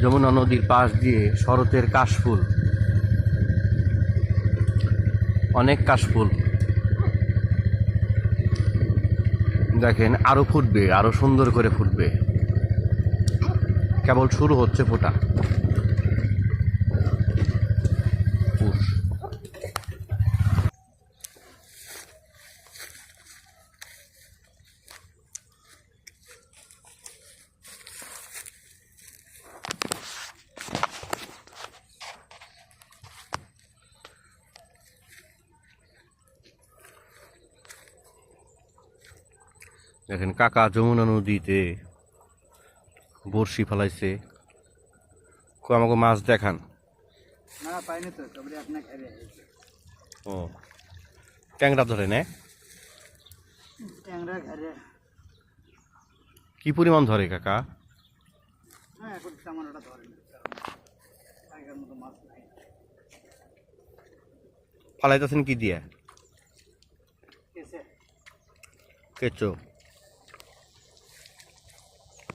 যমুনা নদীর পাশ দিয়ে শরতের কাশফুল। অনেক কাশফুল। দেখেন আরও ফুটবে আরও সুন্দর করে ফুটবে। কেবল শুরু হচ্ছে ফোটা। দেখেন কাকা যমুনা নদীতে বড়শি ফেলাইছে। কো আমাকে মাছ দেখান। ও ট্যাংরা ধরে নে। কি পরিমাণ ধরে কাকা? ফালাইতেছেন কি দিয়ে? কেঁচো।